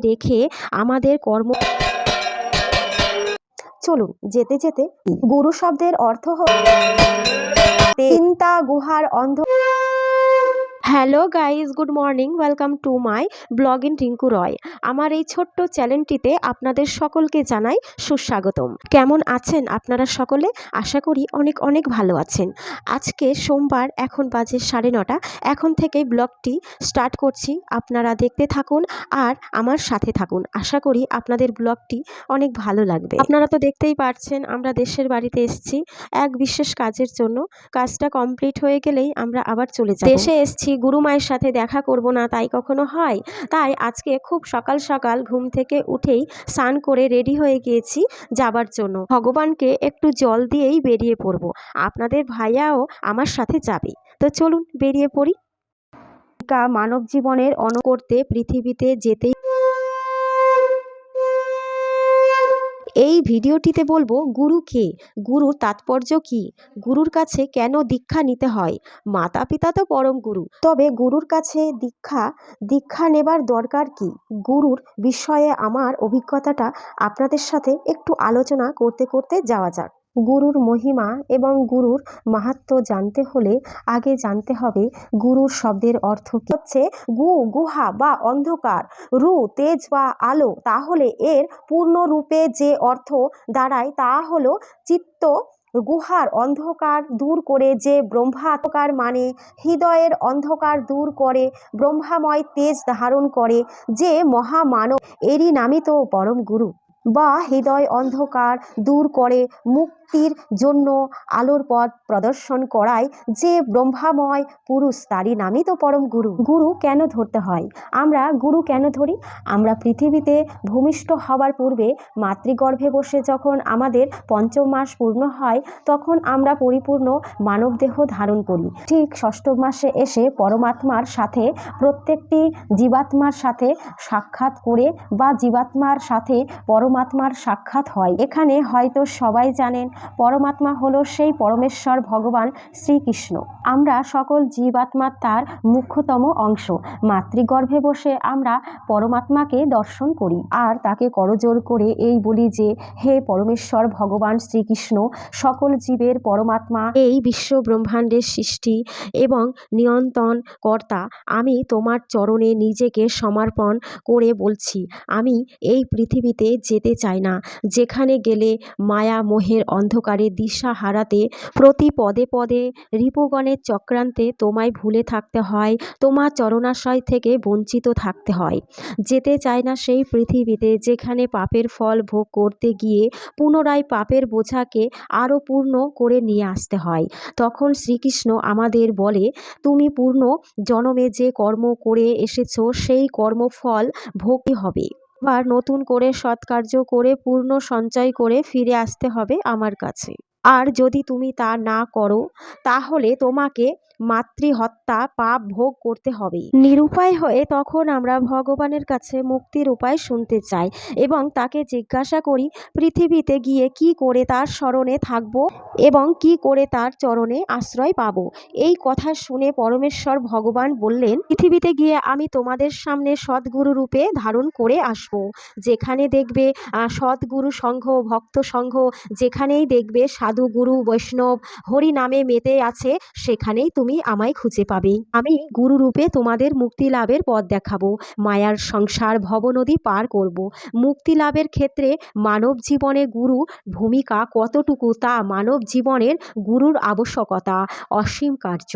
রেখে আমাদের কর্ম চলুন যেতে যেতে গুরু শব্দের অর্থ হল চিন্তা গুহার অন্ধ hello guys good morning welcome to my blog in Rinku Roy আমার এই ছোট্ট চ্যানেলটিতে আপনাদের সকলকে জানাই সুস্বাগতম। কেমন আছেন আপনারা সকলে? আশা করি অনেক অনেক ভালো আছেন। আজকে সোমবার, এখন বাজে সাড়ে নটা। এখন থেকেই ব্লগটি স্টার্ট করছি। আপনারা দেখতে থাকুন আর আমার সাথে থাকুন। আশা করি আপনাদের ব্লগটি অনেক ভালো লাগবে। আপনারা তো দেখতেই পারছেন, আমরা দেশের বাড়িতে এসেছি। এক বিশেষ কাজের জন্য কাজটা কমপ্লিট হয়ে গেলেই আমরা আবার চলে যাব। দেশে এসেছি। গুরু মায়ের সাথে দেখা করব না, তাই কখনো হয়? তাই আজকে খুব সকাল সকাল ঘুম থেকে উঠেই স্নান করে রেডি হয়ে গিয়েছি যাবার জন্য। ভগবানকে একটু জল দিয়েই বেরিয়ে পড়ব। আপনাদের ভাইয়াও আমার সাথে যাবে। তো চলুন বেরিয়ে পড়ি। মানব জীবনের অন করতে পৃথিবীতে যেতেই এই ভিডিওটিতে বলব, গুরু কে? গুরুর তাৎপর্য কি? গুরুর কাছে কেন দীক্ষা নিতে হয়? মাতা পিতা তো পরম গুরু। তবে গুরুর কাছে দীক্ষা দীক্ষা নেবার দরকার কি? গুরুর বিষয়ে আমার অভিজ্ঞতাটা আপনাদের সাথে একটু আলোচনা করতে করতে যাওয়া যাক। গুরুর মহিমা এবং গুরুর মাহাত্ম জানতে হলে আগে জানতে হবে গুরুর শব্দের অর্থ কি। হচ্ছে গু, গুহা বা অন্ধকার, রু, তেজ বা আলো, তাহলে এর পূর্ণরূপে যে অর্থ দাঁড়ায় তা হলো চিত্ত। গুহার অন্ধকার দূর করে যে ব্রহ্মান্ধকার মানে হৃদয়ের অন্ধকার দূর করে, ব্রহ্মাময় তেজ ধারণ করে যে মহামানব এরই নামই তো পরম গুরু। বা হৃদয় অন্ধকার দূর করে মুক্তির জন্য আলোর পথ প্রদর্শন করায় যে ব্রহ্মাময় পুরুষ, তারই নামই তো পরম গুরু। গুরু কেন ধরতে হয়? আমরা গুরু কেন ধরি? আমরা পৃথিবীতে ভূমিষ্ঠ হবার পূর্বে মাতৃগর্ভে বসে যখন আমাদের পঞ্চম মাস পূর্ণ হয়, তখন আমরা পরিপূর্ণ মানবদেহ ধারণ করি। ঠিক ষষ্ঠ মাসে এসে পরমাত্মার সাথে, প্রত্যেকটি জীবাত্মার সাথে সাক্ষাৎ করে বা জীবাত্মার সাথে পরমাত্মার সাক্ষাৎ হয়। এখানে হয়তো সবাই জানেন, পরমাত্মা হলো সেই পরমেশ্বর ভগবান শ্রীকৃষ্ণ। আমরা সকল জীবাত্মা তার মুখ্যতম অংশ। মাতৃগর্ভে বসে আমরা পরমাত্মাকে দর্শন করি। আর তাকে করজোর করে এই বলি যে, হে পরমেশ্বর ভগবান শ্রীকৃষ্ণ, সকল জীবের পরমাত্মা, এই বিশ্ব ব্রহ্মাণ্ডের সৃষ্টি এবং নিয়ন্ত্রণ কর্তা, আমি তোমার চরণে নিজেকে সমর্পণ করে বলছি। আমি এই পৃথিবীতে যেতে চাই না। যেখানে গেলে মায়া মোহের অন্ধকারে দিশা হারাতে প্রতি পদে পদে রিপুগণের চক্রান্তে তোমায় ভুলে থাকতে হয়, তোমার চরণাশয় থেকে বঞ্চিত থাকতে হয়। যেতে চায় না সেই পৃথিবীতে যেখানে পাপের ফল ভোগ করতে গিয়ে পুনরায় পাপের বোঝাকে আরও পূর্ণ করে নিয়ে আসতে হয়। তখন শ্রীকৃষ্ণ আমাদের বলে, তুমি পূর্ণ জনমে যে কর্ম করে এসেছ, সেই কর্মফল ভোগই হবে। আবার নতুন করে সৎকার্য করে, পূর্ণ সঞ্চয় করে ফিরে আসতে হবে আমার কাছে। আর যদি তুমি তা না করো, তাহলে তোমাকে মাতৃহত্যা পাপ ভোগ করতে হবে। নিরুপায় হয়ে তখন আমরা ভগবানের কাছে মুক্তির উপায় শুনতে চাই এবং তাকে জিজ্ঞাসা করি, পৃথিবীতে গিয়ে কি করে তার স্মরণে থাকব এবং কি করে তার চরণে আশ্রয় পাব? এই কথা শুনে পরমেশ্বর ভগবান বললেন, পৃথিবীতে গিয়ে আমি তোমাদের সামনে সদ্গুরু রূপে ধারণ করে আসব। যেখানে দেখবে সদ্গুরু সংঘ, ভক্ত সংঘ, যেখানেই দেখবে সাধু গুরু বৈষ্ণব, হরি নামে মেতে আছে, সেখানেই তুমি আমায় খুঁজে পাবে। আমি গুরু রূপে তোমাদের মুক্তি লাভের পথ দেখাবো। মায়ার সংসার ভবনদী পার করব। মুক্তি লাভের ক্ষেত্রে মানব জীবনে গুরু ভূমিকা কতটুকু তা মানব জীবনের গুরুর আবশ্যকতা। অসীম কার্য।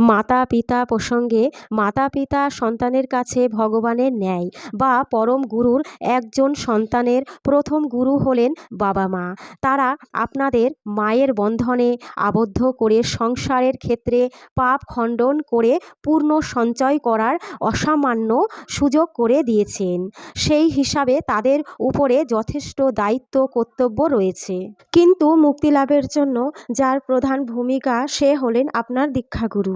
মাতা পিতা প্রসঙ্গে মাতা পিতা সন্তানের কাছে ভগবানের ন্যায় বা পরম গুরুর একজন সন্তানের প্রথম গুরু হলেন বাবা মা তারা আপনাদের মায়ের বন্ধনে আবদ্ধ করে সংসারের ক্ষেত্রে পাপ খণ্ডন করে পূর্ণ সঞ্চয় করার অসামান্য সুযোগ করে দিয়েছেন। সেই হিসাবে তাদের উপরে যথেষ্ট দায়িত্ব, কর্তব্য রয়েছে। কিন্তু মুক্তিলাভের জন্য যার প্রধান ভূমিকা সে হলেন আপনার দীক্ষাগুরু।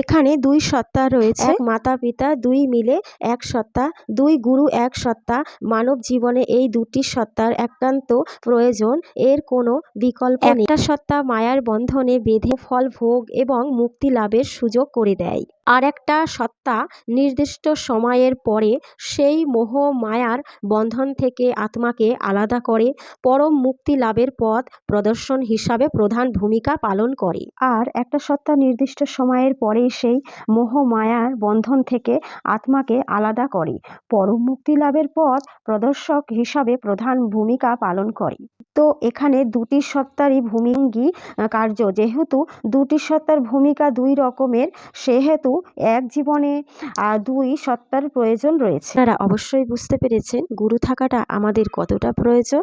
এখানে দুই সত্তা রয়েছে। এক মাতা পিতা দুই মিলে এক সত্তা দুই গুরু এক সত্তা। মানব জীবনে এই দুটি সত্তার একান্ত প্রয়োজন। এর কোনো বিকল্প নেই। একটা সত্তা মায়ার বন্ধনে বেঁধে ফল ভোগ এবং মুক্তি লাভের সুযোগ করে দেয়। আর একটা সত্তা নির্দিষ্ট সময়ের পরে সেই মোহ মায়ার বন্ধন থেকে আত্মাকে আলাদা করে পরম মুক্তি লাভের পথ প্রদর্শন হিসাবে প্রধান ভূমিকা পালন করে। আর একটা সত্তা নির্দিষ্ট সময়ের সেই মোহ মায়ার বন্ধন থেকে আত্মাকে আলাদা করে। পরম মুক্তি লাভের পথ প্রদর্শক হিসাবে প্রধান ভূমিকা পালন করে। তো এখানে দুটি সত্তারই ভূমিঙ্গি কার্য। যেহেতু দুটি সত্তার ভূমিকা দুই রকমের, সেহেতু এক জীবনে দুই সত্তার প্রয়োজন রয়েছে। তারা অবশ্যই বুঝতে পেরেছেন গুরু থাকাটা আমাদের কতটা প্রয়োজন।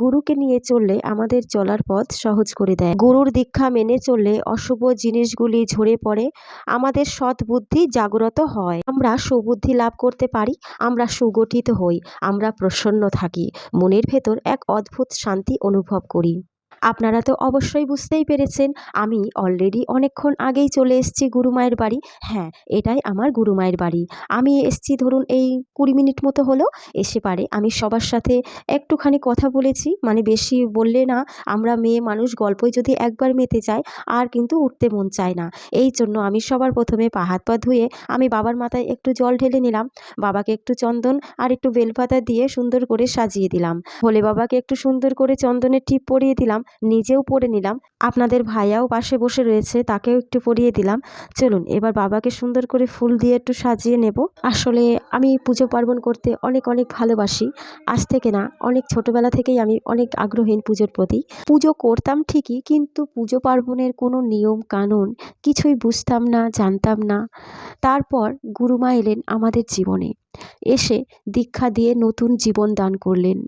গুরুকে নিয়ে চললে আমাদের চলার পথ সহজ করে দেয়। গুরুর দীক্ষা মেনে চললে অশুভ জিনিসগুলি ঝরে পড়ে। আমাদের সৎ বুদ্ধি জাগ্রত হয়। আমরা সুবুদ্ধি লাভ করতে পারি, আমরা সুগঠিত হই, আমরা প্রসন্ন থাকি, মনের ভেতর এক অদ্ভুত শান্তি অনুভব করি। আপনারা তো অবশ্যই বুঝতেই পেরেছেন, আমি অলরেডি অনেকক্ষণ আগেই চলে এসেছি গুরুমায়ের বাড়ি। হ্যাঁ এটাই আমার গুরুমায়ের বাড়ি। আমি এসছি ধরুন এই কুড়ি মিনিট মতো হলো, এসে পারে আমি সবার সাথে একটুখানি কথা বলেছি মানে বেশি বললে না, আমরা মেয়ে মানুষ গল্পই যদি একবার মেতে যায়, আর কিন্তু উঠতে মন চায় না। এই জন্য আমি সবার প্রথমে পা হাত পা ধুয়ে আমি বাবার মাথায় একটু জল ঢেলে নিলাম, বাবাকে একটু চন্দন আর একটু বেলপাতা দিয়ে সুন্দর করে সাজিয়ে দিলাম। ভোলে বাবাকে একটু সুন্দর করে চন্দনের টিপ পরিয়ে দিলাম নিজেও পরে নিলাম। আপনাদের ভাইয়াও পাশে বসে রয়েছে, তাকেও একটু পরিয়ে দিলাম। চলুন, এবার বাবাকে সুন্দর করে ফুল দিয়ে একটু সাজিয়ে নেব। আসলে আমি পুজো পার্বণ করতে অনেক অনেক ভালোবাসি। আজ থেকে না, অনেক ছোটবেলা থেকেই আমি অনেক আগ্রহীন পুজোর প্রতি। পুজো করতাম ঠিকই, কিন্তু পুজো পার্বণের কোনো নিয়ম কানুন কিছুই বুঝতাম না, জানতাম না। তারপর গুরুমা এলেন আমাদের জীবনে। এসে দীক্ষা দিয়ে নতুন জীবন দান করলেন।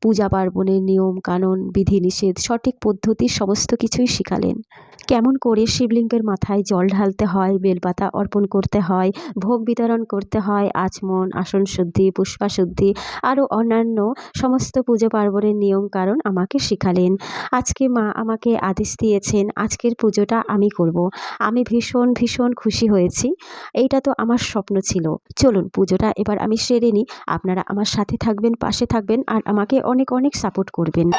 পূজা পার্বণের নিয়ম কানুন বিধিনিষেধ, সঠিক পদ্ধতি সমস্ত কিছুই শিখালেন। কেমন করে শিবলিঙ্গের মাথায় জল ঢালতে হয়, বেলপাতা অর্পণ করতে হয়, ভোগ বিতরণ করতে হয়, আচমন, আসন শুদ্ধি পুষ্পাশুদ্ধি আরও অন্যান্য সমস্ত পুজো পার্বণের নিয়ম কারণ আমাকে শিখালেন। আজকে মা আমাকে আদেশ দিয়েছেন, আজকের পুজোটা আমি করব। আমি ভীষণ ভীষণ খুশি হয়েছি। এইটা তো আমার স্বপ্ন ছিল। চলুন, পুজোটা এবার আমি সেরে নিই। আপনারা আমার সাথে থাকবেন, পাশে থাকবেন আর আমাকে অনেক অনেক সাপোর্ট করবেন।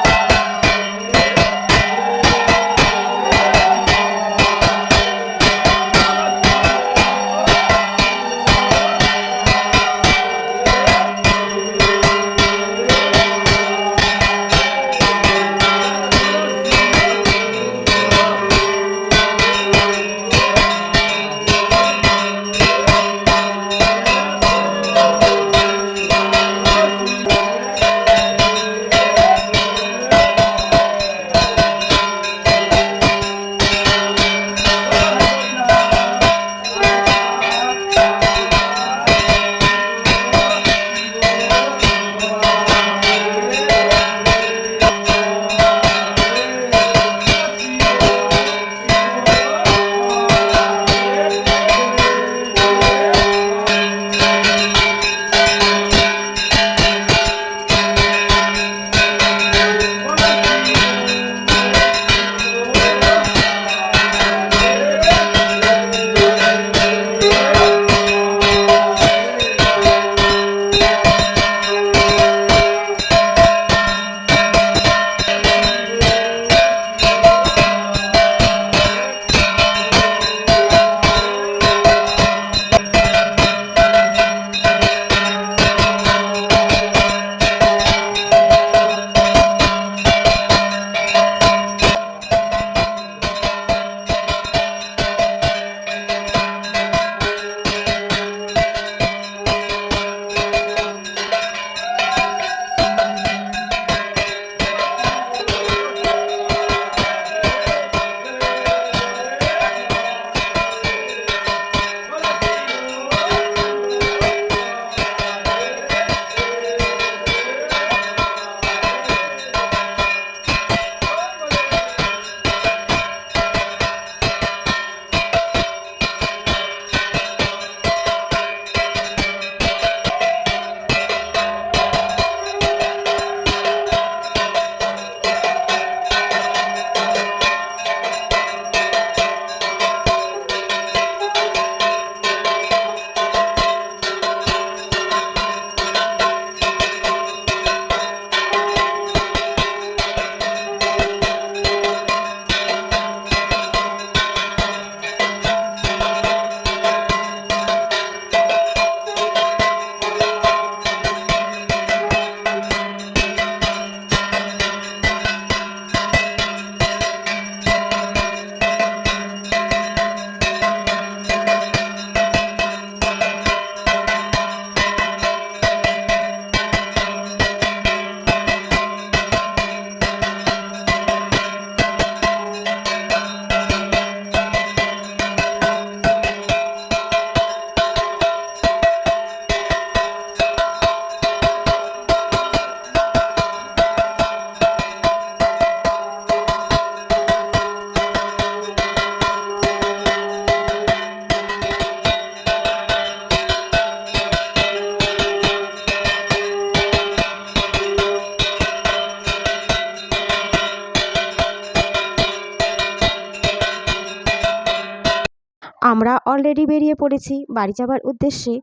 অলরেডি বেরিয়ে পড়েছি। বাড়ি যাবার উদ্দেশ্যে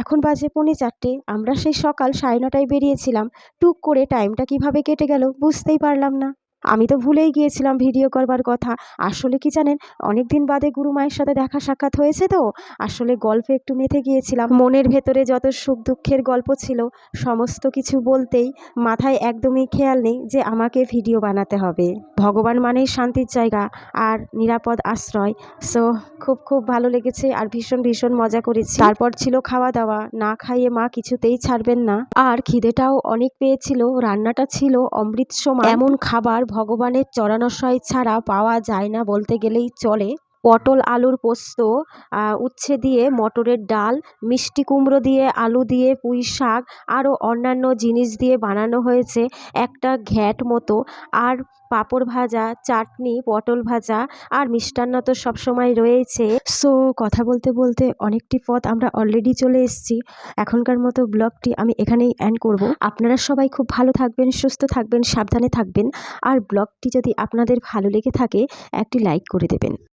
এখন বাজে পৌনে চারটে। আমরা সেই সকাল সাড়ে নটায় বেরিয়েছিলাম। টুক করে টাইমটা কীভাবে কেটে গেল বুঝতেই পারলাম না। আমি তো ভুলেই গিয়েছিলাম ভিডিও করবার কথা। আসলে কি জানেন অনেক দিন বাদে গুরু মায়ের সাথে দেখা সাক্ষাৎ হয়েছে তো। আসলে গল্পে একটু মেতে গিয়েছিলাম। মনের ভেতরে যত সুখ দুঃখের গল্প ছিল, সমস্ত কিছু বলতেই মাথায় একদমই খেয়াল নেই যে আমাকে ভিডিও বানাতে হবে। ভগবান মানেই শান্তির জায়গা আর নিরাপদ আশ্রয়। সো, খুব খুব ভালো লেগেছে আর ভীষণ ভীষণ মজা করেছি। তারপর ছিল খাওয়া দাওয়া। না খাইয়ে মা কিছুতেই ছাড়বেন না। আর খিদেটাও অনেক পেয়েছিল। রান্নাটা ছিল অমৃত সমান। এমন খাবার ভগবানের চরণাশ্রয় ছাড়া পাওয়া যায় না বলতে গেলেই চলে। পটল আলুর পোস্ত উচ্ছে দিয়ে মটরের ডাল, মিষ্টি কুমড়ো দিয়ে আলু দিয়ে পুঁই শাক আরও অন্যান্য জিনিস দিয়ে বানানো হয়েছে একটা ঘ্যাট মতো। আর পাঁপড় ভাজা, চাটনি, পটল ভাজা আর মিষ্টান্ন তো সবসময় রয়েছে। সো, কথা বলতে বলতে অনেকটি পথ আমরা অলরেডি চলে এসেছি। এখনকার মতো ব্লগটি আমি এখানেই অ্যান্ড করব। আপনারা সবাই খুব ভালো থাকবেন, সুস্থ থাকবেন, সাবধানে থাকবেন। আর ব্লগটি যদি আপনাদের ভালো লেগে থাকে, একটি লাইক করে দেবেন।